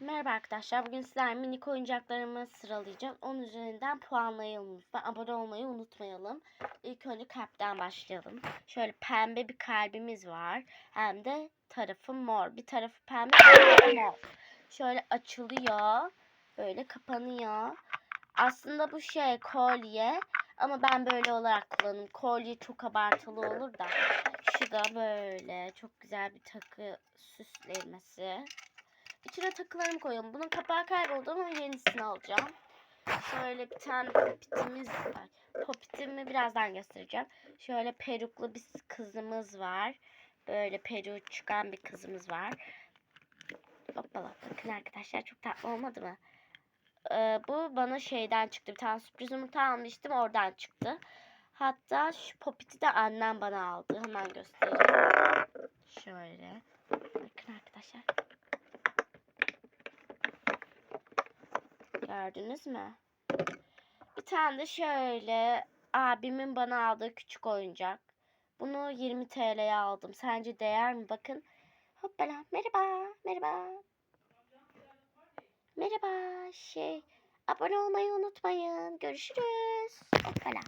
Merhaba arkadaşlar. Bugün sizlerle minik oyuncaklarımı sıralayacağım. Onun üzerinden puanlayalım lütfen. Abone olmayı unutmayalım. İlk önce kalpten başlayalım. Şöyle pembe bir kalbimiz var. Hem de tarafı mor. Bir tarafı pembe, bir tarafı mor. Şöyle açılıyor. Böyle kapanıyor. Aslında bu şey kolye. Ama ben böyle olarak kullanırım. Kolye çok abartılı olur da. Şu da böyle. Çok güzel bir takı süslemesi. İçine takılarımı koyalım. Bunun kapağı kayboldu ama yenisini alacağım. Şöyle bir tane popitimiz var. Popitimi birazdan göstereceğim. Şöyle peruklu bir kızımız var. Böyle peruğu çıkan bir kızımız var. Hoppala. Bakın arkadaşlar çok tatlı olmadı mı? Ee, bu bana şeyden çıktı. Bir tane sürpriz yumurta almıştım. Oradan çıktı. Hatta şu popiti de annem bana aldı. Hemen göstereyim. Şöyle. Bakın arkadaşlar. Gördünüz mü? Bir tane de şöyle abimin bana aldığı küçük oyuncak. Bunu 20 TL'ye aldım. Sence değer mi? Bakın. Hoppala. Merhaba. Merhaba. Merhaba. Şey. Abone olmayı unutmayın. Görüşürüz. Hoppala.